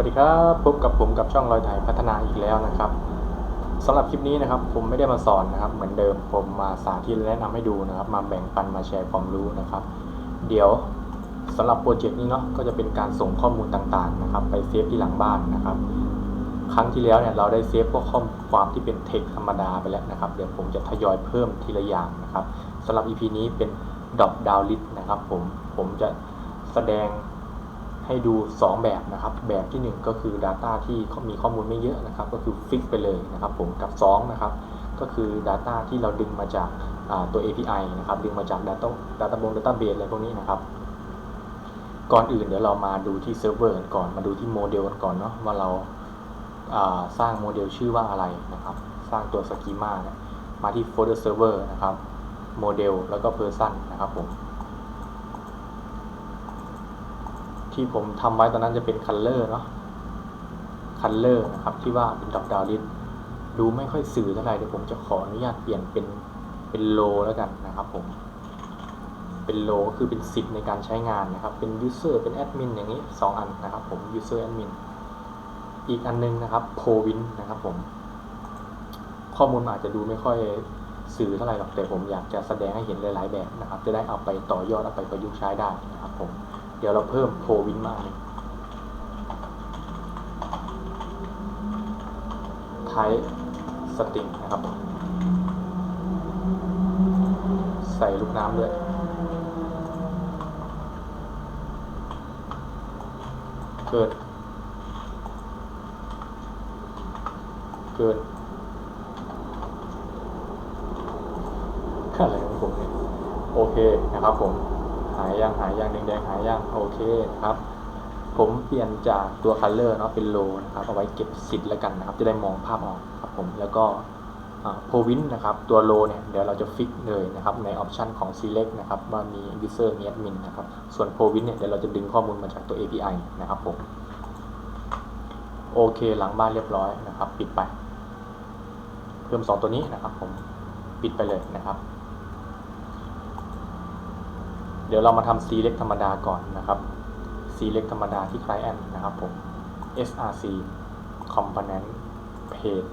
วัสดีครับพบกับผมกับช่องรอยถ่ายพัฒนาอีกแล้วนะครับสำหรับคลิปนี้นะครับ ผมไม่ได้มาสอนนะครับ เหมือนเดิมผมมาสาธิตและแนะนำให้ดูนะครับ มาแบ่งปันมาแชร์ความรู้นะครับ เดี๋ยวสำหรับโปรเจกต์นี้เนาะก็จะเป็นการส่งข้อมูลต่างๆนะครับ ไปเซฟที่หลังบ้านนะครับ ครั้งที่แล้วเนี่ยเราได้เซฟพวกข้อความที่เป็นเทคธรรมดาไปแล้วนะครับ เดี๋ยวผมจะทยอยเพิ่มทีละอย่างนะครับสำหรับ EP นี้เป็นด r o p down list นะครับ ผมผมจะแสดง ให้ดู 2 แบบนะครับ แบบที่ 1 ก็คือ Data ที่มีข้อมูลไม่เยอะนะครับ ก็คือฟิกไปเลยนะครับผมกับ 2 นะครับ ก็คือ Data ที่เราดึงมาจากตัว API นะครับ ดึงมาจาก Data Data b a s e Database อะไรพวกนี้นะครับก่อนอื่นเดี๋ยวเรามาดูที่เซิร์ฟเวอร์กันก่อนมาดูที่โมเดลกันก่อนเนาะว่าเราาสร้างโมเดลชื่อว่าอะไรนะครับ สร้างตัวสกีมาเนี่ยมาที่โฟลเดอร์เซิร์ฟเวอร์นะครับโมเดลแล้วก็ Person นะครับผม ที่ผมทำไว้ตอนนั้นจะเป็นคัลเลอร์เนาะคัลเลอร์นะครับที่ว่าเป็นดอกดาวลิสดูไม่ค่อยสื่อเท่าไหร่เดี๋ยวผมจะขออนุญาตเปลี่ยนเป็นเป็นโลแล้วกันนะครับผมเป็นโลก็คือเป็นสิทธิ์ในการใช้งานนะครับ เป็นยูเซอร์เป็นแอดมินอย่างนี้สองอันนะครับผมยูเซอร์แอดมินอีกอันนึงนะครับโพวินนะครับผม ข้อมูลอาจจะดูไม่ค่อยสื่อเท่าไหร่หรอกแต่ผมอยากจะแสดงให้เห็นหลาย ๆ แบบนะครับ จะได้เอาไปต่อยอดเอาไปประยุกต์ใช้ได้นะครับผม เดี๋ยวเราเพิ่มโพวินมาเลยไทสติงนะครับ ใส่ลูกน้ำด้วยเกิด เกิดอะไรของผมเนี่ยโอเคนะครับผม หายยังหายยังแดงๆหายยังโอเคนะครับ ผมเปลี่ยนจากตัวคัลเลอร์เนาะเป็นโลนะครับเอาไว้เก็บสิทธิ์แล้วกันนะครับ จะได้มองภาพออกครับผมแล้วก็โพวินนะครับตัวโลเนี่ยเดี๋ยวเราจะฟิกเลยนะครับในออปชันของ select นะครับว่ามี user มี admin นะครับส่วน p o w i n เนี่ยเดี๋ยวเราจะดึงข้อมูลมาจากตัว API นะครับผมโอเคหลังบ้านเรียบร้อยนะครับ ปิดไป เพิ่ม 2 ตัวนี้นะครับผมปิดไปเลยนะครับ เดี๋ยวเรามาทำ select ธรรมดาก่อนนะครับ select ธรรมดาที่ client นะครับผม src component page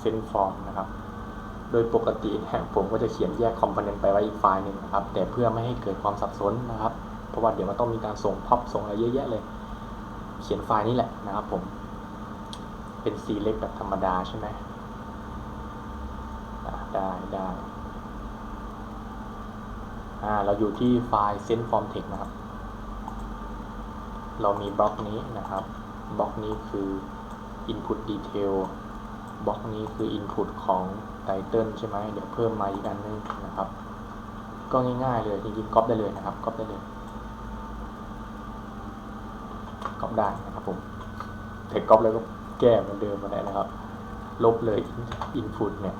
send form นะครับ โดยปกติผมก็จะเขียนแยก component ไปไว้อีกไฟล์หนึ่งนะครับ แต่เพื่อไม่ให้เกิดความสับสนนะครับ เพราะว่าเดี๋ยวมันต้องมีการส่ง pop ส่งอะไรเยอะแยะเลย เขียนไฟล์นี้แหละนะครับผม เป็น select แบบธรรมดาใช่ไหมได้ได้ อ่าเราอยู่ที่ไฟล์ send form text นะครับ เรามีบล็อกนี้นะครับ บล็อกนี้คือ input detail บล็อกนี้คือ input ของ title ใช่ไหมเดี๋ยวเพิ่มมาอีกอันนึงนะครับ ก็ง่ายๆเลยจริงๆก๊อปได้เลยนะครับก๊อปได้เลยก๊อปได้นะครับผมแต่ก๊อปแล้วก็แก้เหมือนเดิมมาแล้นะครับ ลบเลย input เนี่ย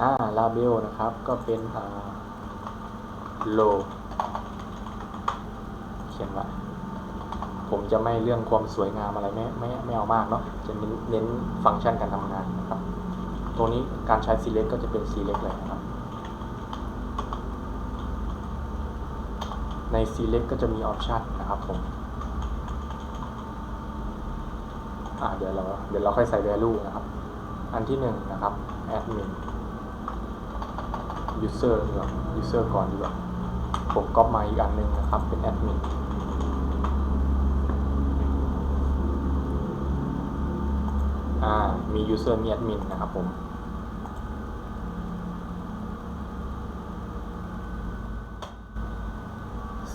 อ่า label นะครับ ก็เป็นอ่า low เขียนว่าผมจะไม่เรื่องความสวยงามอะไรไม่ไม่ไม่เอามากเนาะจะเน้นเน้นฟังก์ชันการทำงานนะครับ ตรงนี้การใช้ select ก็จะเป็น select เลยนะครับ ใน select ก็จะมี option นะครับผมเดี๋ยวเราเดี๋ยวเราค่อยใส่ value นะครับ อันที่หนึ่งนะครับ admin user ดีกว่า user ก่อนดีกว่า ผมก๊อปมาอีกอันหนึ่งนะครับ เป็น admin อ่ามี user มี admin นะครับผม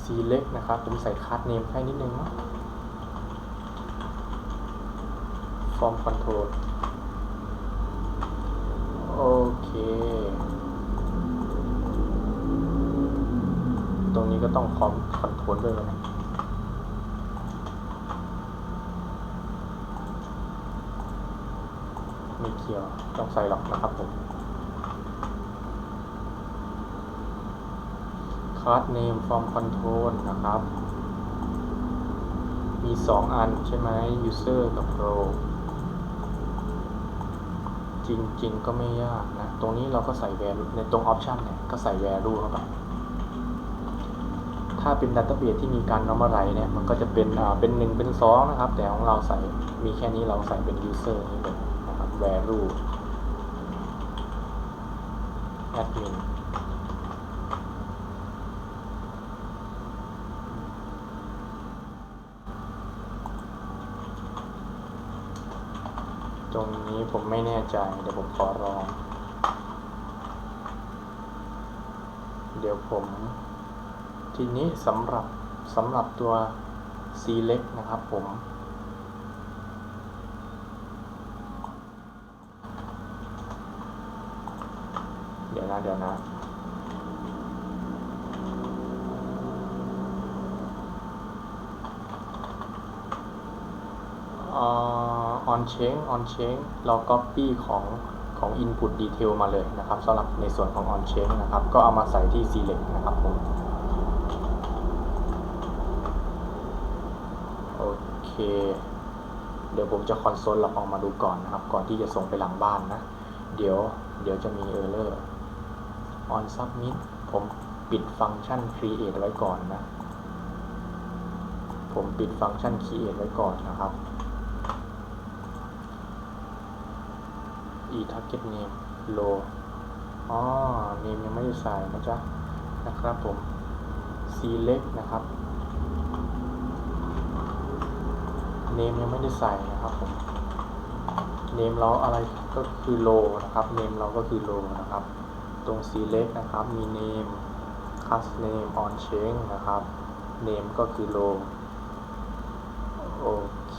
select นะครับ ผมใส่ card name ให้นิดนึงนาะ form control โอเค นี้ก็ต้องคอมคอนโทรลด้วยนะไม่เกี่ยวต้องใส่หรอกนะครับผม card name from control นะครับ มี 2 อันใช่ไหม user กับ role จริง ๆ ก็ไม่ยากนะ ตรงนี้เราก็ใส่ value ในตรง option เนี่ย ก็ใส่ value เข้าไป ถ้าเป็นดัตเตอร์เบสที่มีการ normalize เนี่ยมันก็จะเป็นอ่าเป็นหนึ่งเป็นสองนะครับ แต่ของเราใส่มีแค่นี้เราใส่เป็น user นี่เลยนะครับ value admin ตรงนี้ผมไม่แน่ใจ เดี๋ยวผมขอลอง เดี๋ยวผม ทีนี้สำหรับสำหรับตัว select นะครับผม เดี๋ยวนะเดี๋ยวนะอ่า on change on change เรา copy ของของ input detail มาเลยนะครับสำหรับในส่วนของ on change นะครับ ก็เอามาใส่ที่ select นะครับผม โอ เคเดี๋ยวผมจะคอนโซลเราออกมาดูก่อนนะครับ ก่อนที่จะส่งไปหลังบ้านนะ เดี๋ยว เดี๋ยวจะมี error on submit ผมปิดฟังก์ชัน create ไว้ก่อนนะ ผมปิดฟังก์ชัน create ไว้ก่อนนะครับ e target name low อ๋อ name ยังไม่ได้ใส่นะจ๊ะ นะครับผม select นะครับ name ยังไม่ได้ใส่นะครับผม name เราอะไรก็คือ low นะครับ name เราก็คือ low นะครับ ตรง select นะครับ มี name class name on change นะครับ name ก็คือ low โอเค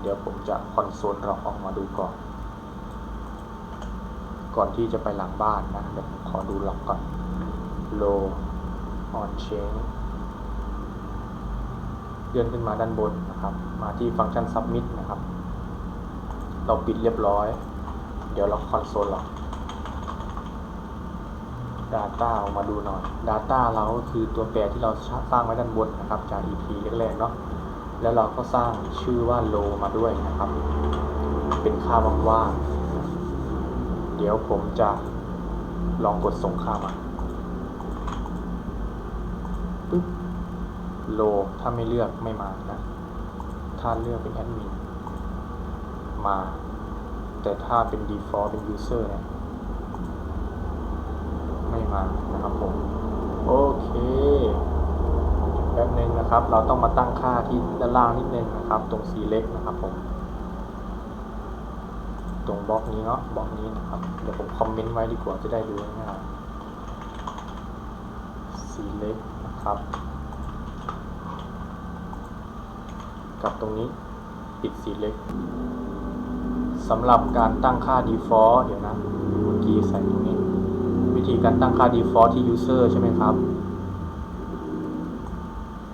เดี๋ยวผมจะคอนโซลเราออกมาดูก่อน ก่อนที่จะไปหลังบ้านนะ เดี๋ยวผมขอดูหลักก่อน low on change เลื่อนขึ้นมาด้านบนนะครับ มาที่ฟังก์ชัน submit นะครับ เราปิดเรียบร้อย เดี๋ยวเราคอนโซลเรา Data ออกมาดูหน่อย Data เราก็คือตัวแปรที่เราสร้างไว้ด้านบนนะครับ จาก EP แรกๆเนาะแล้วเราก็สร้างชื่อว่า low มาด้วยนะครับ เป็นค่าว่างๆเดี๋ยวผมจะลองกดส่งค่ามาปึ๊บโลถ้าไม่เลือกไม่มานะาเลือกเป็นแอดมินมา แต่ถ้าเป็น default เป็น user เนี่ยไม่มานะครับผม โอเคแป๊บนึงนะครับ เราต้องมาตั้งค่าที่ด้านล่างนิดนึงนะครับ ตรง select นะครับผมตรงบล็อกนี้เนาะบล็อกนี้นะครับ เดี๋ยวผมคอมเมนต์ไว้ดีกว่าจะได้ดูง่ายๆ select นะครับ กับตรงนี้ ปิด select สำหรับการตั้งค่า default เดี๋ยวนะ เมื่อกี้ใส่ตรงนี้ วิธีการตั้งค่า default ที่ user ใช่ไหมครับ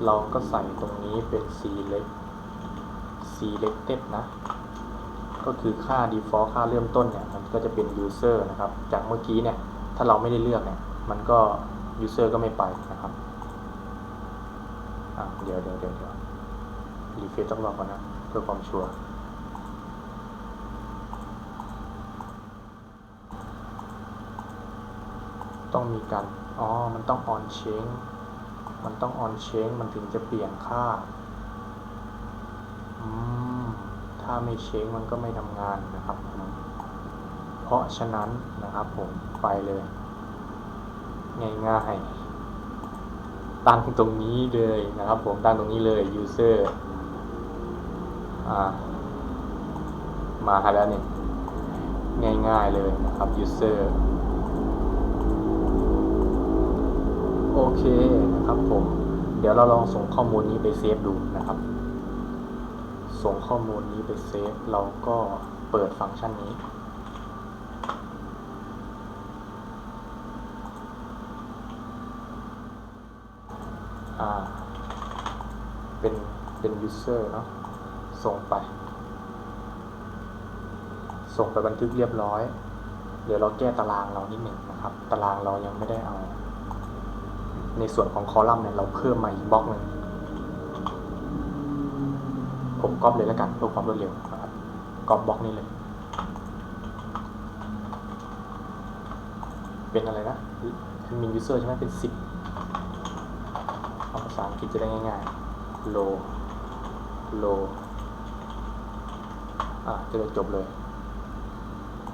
เราก็ใส่ตรงนี้เป็น select selected นะ ก็คือค่า default ค่าเริ่มต้นเนี่ย มันก็จะเป็น user นะครับ จากเมื่อกี้เนี่ย ถ้าเราไม่ได้เลือกเนี่ย มันก็ user ก็ไม่ไปนะครับอะเดี๋ยวเดี๋ยวเดี๋ยวเดี๋ยว รีเฟซต้องรอก่อนนะ เพื่อความชัวร์ต้องมีการ อ๋อ มันต้อง on change มันต้อง on change มันถึงจะเปลี่ยนค่า อืม ถ้าไม่เช็คมันก็ไม่ทำงานนะครับ เพราะฉะนั้นนะครับผม ไปเลย ง่ายๆตั้งตรงนี้เลยนะครับผม ตั้งตรงนี้เลย user อ่ามาแล้วเนี่ยง่ายๆเลยนะครับ user โอเคนะครับผม เดี๋ยวเราลองส่งข้อมูลนี้ไปเซฟดูนะครับ ส่งข้อมูลนี้ไปเซฟ เราก็เปิดฟังก์ชันนี้อ่าเป็น เป็น user เนาะ ส่งไป ส่งไปบันทึกเรียบร้อย เดี๋ยวเราแก้ตารางเรานิดหนึ่งนะครับ ตารางเรายังไม่ได้เอา ในส่วนของคอลัมน์เนี่ยเราเพิ่มมาอีกบล็อกหนึ่งผมก๊อปเลยแล้วกันเพื่อความรวดเร็วนะครับก๊อปบล็อกนี้เลย เป็นอะไรนะมินยูเซอร์ใช่ไหมเป็นสิบเอาภาษาอังกฤษจะได้ง่ายๆ low low อะจะได้จบเลย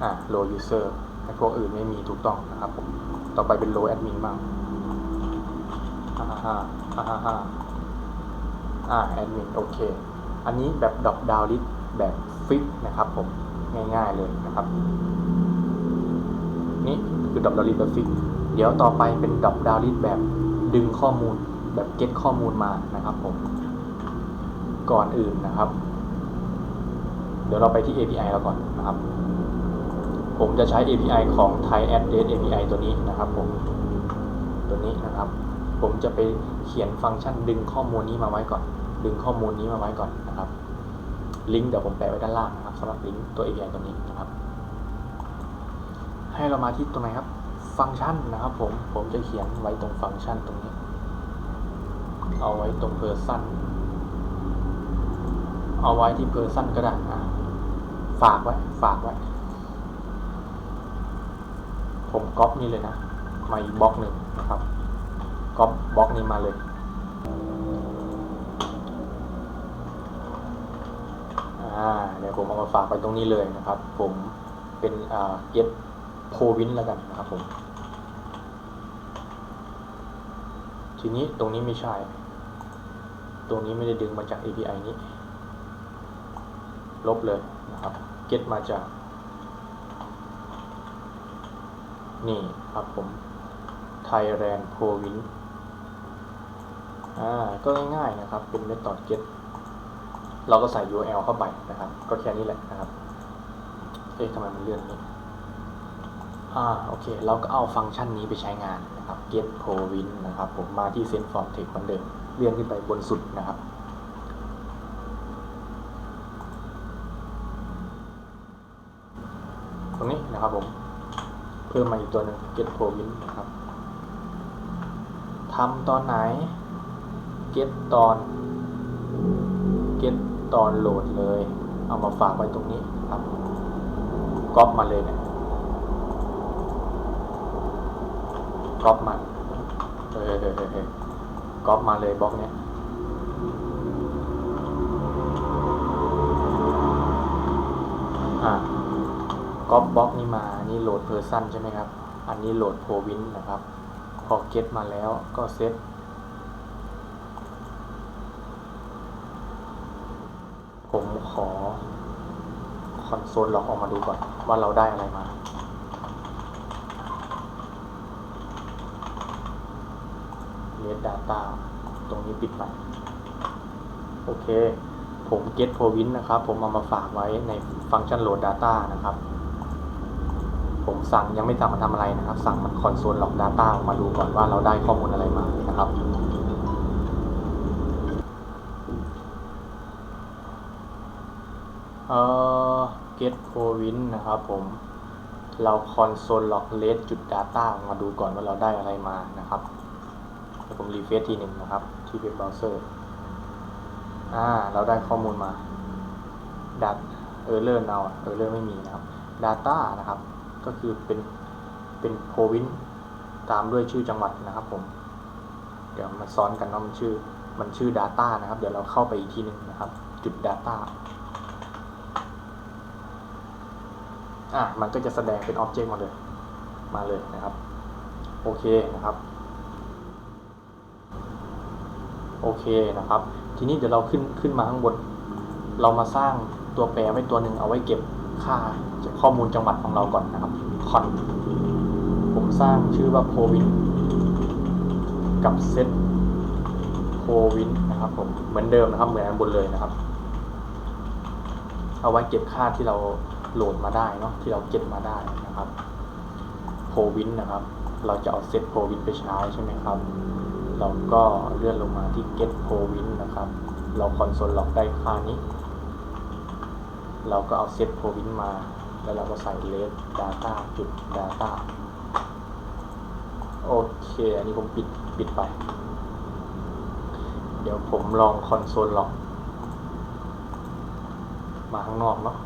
อะ low user ไอ้พวกอื่นไม่มีถูกต้องนะครับผมต่อไปเป็น low admin บ้างอ่าฮ่าอ่าฮ่าฮ่าอ่า admin โอเค อันนี้แบบดรอปดาวลิสแบบฟิกนะครับผมง่ายๆเลยนะครับ นี่คือดรอปดาวลิสแบบฟิกเดี๋ยวต่อไปเป็นดรอปดาวลิสแบบดึงข้อมูลแบบเก็ตข้อมูลมานะครับผมก่อนอื่นนะครับ เดี๋ยวเราไปที่ API เราก่อนนะครับ ผมจะใช้ API ของ Thai Address API ตัวนี้นะครับผมตัวนี้นะครับ ผมจะไปเขียนฟังก์ชันดึงข้อมูลนี้มาไว้ก่อน ดึงข้อมูลนี้มาไว้ก่อนนะครับลิงก์เดี๋ยวผมแปะไว้ด้านล่างนะครับสำหรับลิงก์ตัว API ตัวนี้นะครับ ให้เรามาที่ตรงไหนครับฟังก์ชันนะครับผมผมจะเขียนไว้ตรงฟังก์ชันตรงนี้ เอาไว้ตรง person เอาไว้ที่ person ก็ได้นะ ฝากไว้ ฝากไว้ ผมก๊อปนี่เลยนะ มาอีกบล็อกหนึ่งนะครับก๊อปบล็อกนี้มาเลยอ่าเดี๋ยวผมเอามาฝากไปตรงนี้เลยนะครับ ผมเป็นอ่า get provin แล้วกันนะครับผม ทีนี้ตรงนี้ไม่ใช่ ตรงนี้ไม่ได้ดึงมาจาก API นี้ ลบเลย นะครับ get มาจาก นี่ครับผม Thailand Province อ่า ก็ง่ายๆนะครับ เป็น method get เราก็ใส่ URL เข้าไปนะครับ ก็แค่นี้แหละนะครับ เอ๊ะทำไมมันเลื่อนนี้อ่า โอเค เราก็เอาฟังก์ชันนี้ไปใช้งานนะครับ get province นะครับ ผมมาที่ send from text เหมือนเดิม เลื่อนขึ้นไปบนสุดนะครับ ตรงนี้นะครับผม เพิ่มมาอีกตัวหนึ่ง get province นะครับทำตอนไหน get ตอน get ตอนโหลดเลย เอามาฝากไว้ตรงนี้ครับก๊อปมาเลยเนี่ยก๊อปมาเฮ้ยเฮ้ยเฮ้ยเฮ้ยก๊อปมาเลยบล็อกเนี้ยอะ ก๊อปบล็อกนี้มาอันนี้โหลดเพอร์ซันใช่ไหมครับ อันนี้โหลดโพวินนะครับพอเก็ตมาแล้วก็เซตผมขอคอนโซลล็อกออกมาดูก่อนว่าเราได้อะไรมา เ e ด Data ตรงนี้ปิดไป โอเค ผม get province นะครับ ผมเอามาฝากไว้ในฟังก์ชัน load data นะครับ ผมสั่งยังไม่สั่งมันทำอะไรนะครับ สั่งมันคอนโซลล็อก data ออกมาดูก่อนว่าเราได้ข้อมูลอะไรมานะครับเอ่อ get province นะครับผมเรา console log rate จุด data ออกมาดูก่อนว่าเราได้อะไรมานะครับผมรีเฟรชทีหนึ่งนะครับ ที่เว็บเบราว์เซอร์อ่าเราได้ข้อมูลมาดัตเออร์เลอร์เนาเออร์เลอร์ไม่มีนะครับ data นะครับ ก็คือเป็นเป็น province ตามด้วยชื่อจังหวัดนะครับผม เดี๋ยวมาซ้อนกันเนาะมันชื่อมันชื่อ data นะครับ เดี๋ยวเราเข้าไปอีกทีหนึ่งนะครับ จุด data อะมันก็จะแสดงเป็นอ็อบเจกต์มาเลย มาเลยนะครับ โอเคนะครับ โอเคนะครับ ทีนี้เดี๋ยวเราขึ้นขึ้นมาข้างบน เรามาสร้างตัวแปรไว้ตัวหนึ่งเอาไว้เก็บ ค่าข้อมูลจังหวัดของเราก่อนนะครับคอนผมสร้างชื่อว่า provin กับ set provin นะครับผมเหมือนเดิมนะครับ เหมือนอันบนเลยนะครับ เอาไว้เก็บค่าที่เราโหลดมาได้เนาะที่เราเก็บมาได้นะครับโพวินนะครับ เราจะเอาเซตโพวินไปใช้ใช่ไหมครับ เราก็เลื่อนลงมาที่ get โพวินนะครับ เราคอนโซลล็อกได้ค่านี้ เราก็เอาเซตโพวินมา แล้วเราก็ใส่ let data จุด data โอเค อันนี้ผมปิดปิดไป เดี๋ยวผมลองคอนโซลล็อกมาข้างนอกเนาะ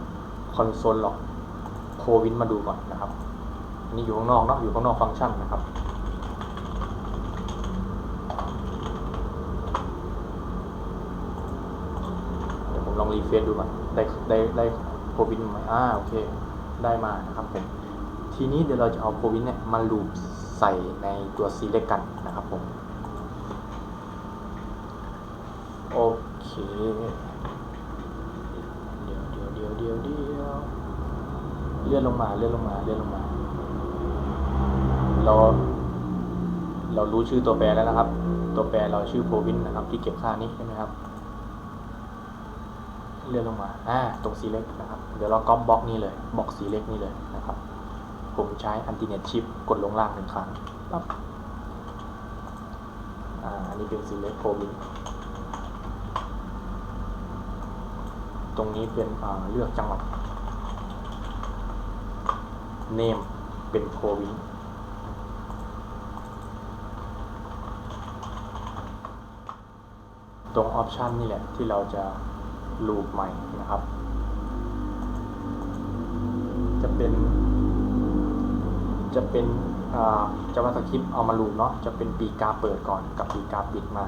คอนโซลล็อกโควินมาดูก่อนนะครับนนี้อยู่ข้างนอกเนาะอยู่ข้างนอกฟังก์ชันนะครับ ลองรีเฟรชดูก่อนได้ได้ได้โพวินไหมอ่าโอเค ได้มานะครับผมทีนี้เดี๋ยวเราจะเอาโพวินเนี่ยมาลูปใส่ในตัวซีเล็กกันนะครับผมโอเคเดี๋ยวเดี๋ยวเดี๋ยวเดี๋ยวเดี๋ยวเลื่อนลงมาเลื่อนลงมาเลื่อนลงมา เราเรารู้ชื่อตัวแปรแล้วนะครับ ตัวแปรเราชื่อโพวินนะครับ ที่เก็บค่านี้ใช่ไหมครับ เลื่อนลงมาอ่าตรงสีเล็กนะครับ เดี๋ยวเราก๊อปบล็อกนี้เลยบล็อกสีเล็กนี้เลยนะครับ ผมใช้อันติเน็ตชิปกดลงล่างหนึ่งครั้งปั๊บอ่าอันนี้เป็นสีเล็กโพวินตรงนี้เป็นอ่าเลือกจังหวัดเนมเป็นโพวินตรงออปชันนี่แหละที่เราจะ ลูปใหม่นะครับ จะเป็น จะเป็นจาวาสคริปเอามาลูปเนาะจะเป็นปีกาเปิดก่อนกับปีกาปิดมา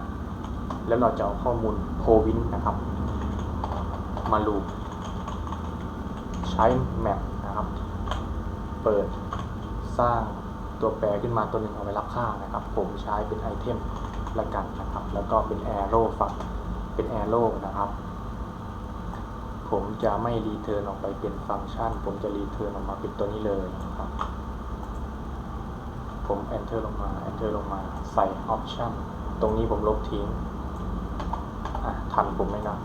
แล้วเราจะเอาข้อมูลโพวินนะครับ มาลูปใช้แมปนะครับ เปิดสร้างตัวแปรขึ้นมาตัวหนึ่งเอาไว้รับค่านะครับ ผมใช้เป็นไอเทมละกันนะครับ แล้วก็เป็นแอโร่ฝั่งเป็นแอโร่นะครับ ผมจะไม่รีเทิร์นออกไปเป็นฟังก์ชัน ผมจะรีเทิร์นออกมาเป็นตัวนี้เลยนะครับ ผม enter ลงมา enter ลงมา ใส่ option ตรงนี้ผมลบทิ้งอะทันผมไหมนะ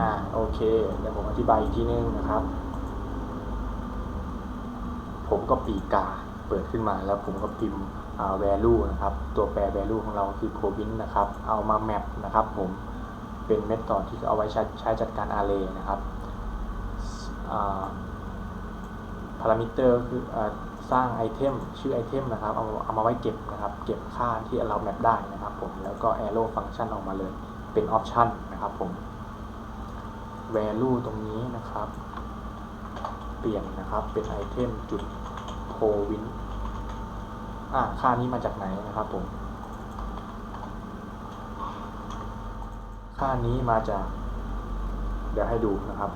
อ่าโอเค เดี๋ยวผมอธิบายอีกทีนึงนะครับ ผมก็ปีกาเปิดขึ้นมาแล้วผมก็พิมพ์ value นะครับ ตัวแปร value ของเราคือ province นะครับ เอามา map นะครับผม เป็นเมธอดที่เอาไว้ใช้ใช้จัดการ array นะครับพารามิเตอร์คืออสร้างไอเทมชื่อไอเทมนะครับเอาเอามาไว้เก็บนะครับเก็บค่าที่เราแมปได้นะครับผมแล้วก็ arrow function ออกมาเลยเป็น option นะครับผม value ตรงนี้นะครับ เปลี่ยนนะครับเป็นไอเทมจุด provin อ่าค่านี้มาจากไหนนะครับผม ค่านี้มาจาก เดี๋ยวให้ดูนะครับ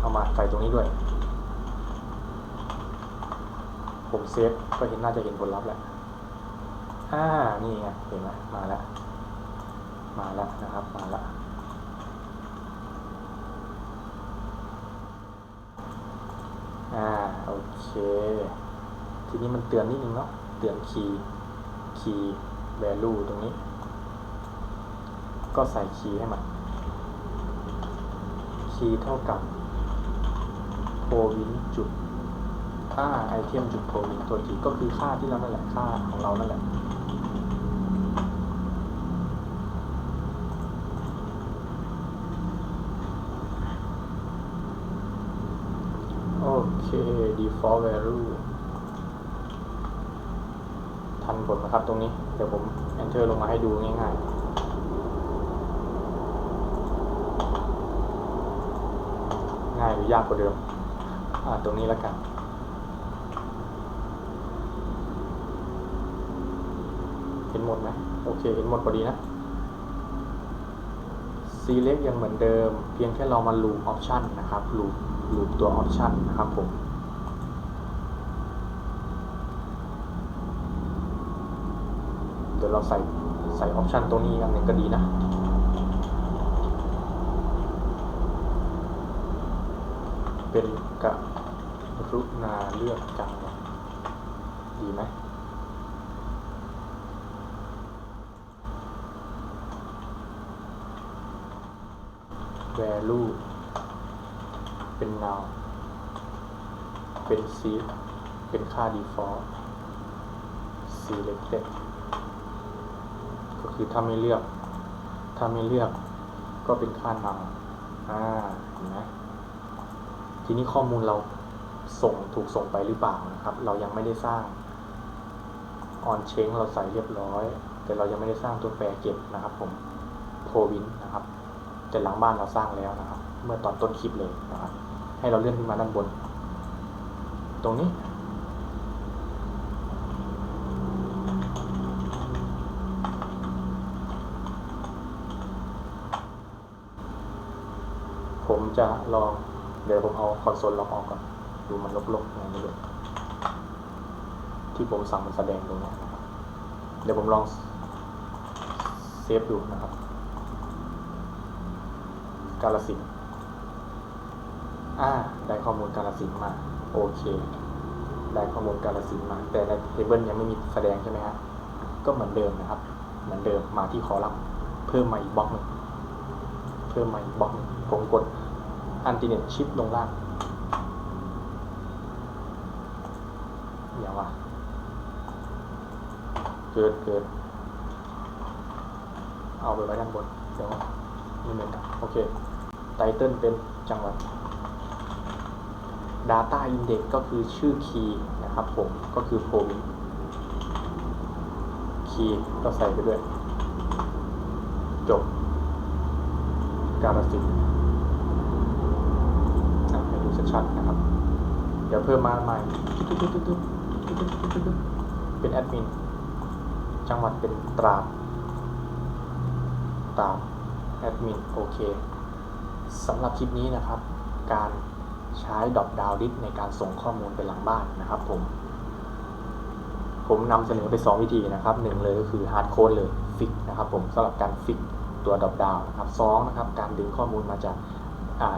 เอามาใส่ตรงนี้ด้วย ผมเซฟก็เห็นน่าจะเห็นผลลัพธ์แล้วอ่านี่ไงเห็นไหมมาแล้ว มาแล้วนะครับ มาแล้วอ่าโอเค ทีนี้มันเตือนนิดนึงเนาะเตือนคีย์คีย์ value ตรงนี้ ก็ใส่คีย์ให้มันคีย์เท่ากับ provin จุดค่าไอเทมจุด provin ตัวทีก็คือค่าที่เรานั่นแหละค่าของเรานั่นแหละโอเค default value ทันผลนะครับตรงนี้ เดี๋ยวผม enter ลงมาให้ดูง่ายๆ ง่ายหรือยากกว่าเดิมอ่าตรงนี้แล้วกัน เห็นหมดไหมโอเค เห็นหมดพอดีนะ select ยังเหมือนเดิม เพียงแค่เรามา loop option นะครับ loop loop ตัว option นะครับผมเดี๋ยวเราใส่ใส่ option ตัวนี้อันหนึ่งก็ดีนะ เป็นกะรุณาเลือกจังหวะดีไหม value เป็น noun เป็น seed เป็นค่า default selected ก็คือถ้าไม่เลือก ถ้าไม่เลือกก็เป็นค่า noun อ่าเห็นไหม ทีนี้ข้อมูลเราส่งถูกส่งไปหรือเปล่านะครับ เรายังไม่ได้สร้าง on chain เราใส่เรียบร้อย แต่เรายังไม่ได้สร้างตัวแปรเก็บนะครับ ผม provin นะครับ แต่หลังบ้านเราสร้างแล้วนะครับ เมื่อตอนต้นคลิปเลยนะครับ ให้เราเลื่อนขึ้นมาด้านบน ตรงนี้ผมจะลอง เดี๋ยวผมเอาคอนโซลล็อกออกก่อน ดูมันลกๆไงไม่รู้ที่ผมสั่งมันแสดงตรงนี้นะครับเดี๋ยวผมลองเซฟดูนะครับ กาลสินธุ์อ่าได้ข้อมูลกาลสินธุ์มา โอเค ได้ข้อมูลกาลสินธุ์มา แต่ในเทเบิลยังไม่มีแสดงใช่ไหมฮะก็เหมือนเดิมนะครับ เหมือนเดิมมาที่คอลัมน์เพิ่มมาอีกบล็อกหนึ่งเพิ่มมาอีกบล็อกหนึ่งผมกด อันติเนตชิปลงล่างอย่างววะเกิดเกิดเอาไปไว้ด้านบน เดี๋ยวนี่เหมือนกันโอเคไตเติลเป็นจังหวัด Data Index ก็คือชื่อคีย์นะครับผม ก็คือ province คีย์ก็ใส่ไปด้วย จบการสินธุ์ ชัดๆนะครับ เดี๋ยวเพิ่มมาใหม่เป็นแอดมิน จังหวัดเป็นตราดตามแอดมินโอเคสำหรับคลิปนี้นะครับ การใช้ดอ p ดาวลิสในการส่งข้อมูลไปหลังบ้านนะครับผม ผมนำเสนอไป 2 วิธีนะครับหนึ่งเลยก็คือฮาร์ดโค้ดเลยฟิกนะครับผมสำหรับการฟิกตัวดอ p ดาวนะครับสองนะครับการดึงข้อมูลมาจาก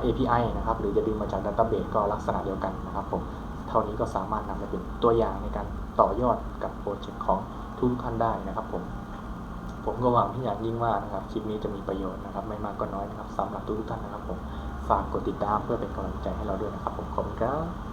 API นะครับหรือจะดึงมาจาก Database ก็ลักษณะเดียวกันนะครับผมเท่านี้ก็สามารถนำไปเป็นตัวอย่างในการต่อยอดกับโปรเจกต์ของทุกท่านได้นะครับผมผมก็หวังที่อย่างยิ่งว่านะครับคลิปนี้จะมีประโยชน์นะครับ ไม่มากก็น้อยนะครับสำหรับทุกท่านนะครับผมฝากกดติดตามเพื่อเป็นกำลังใจให้เราด้วยนะครับผมขอบคุณครับ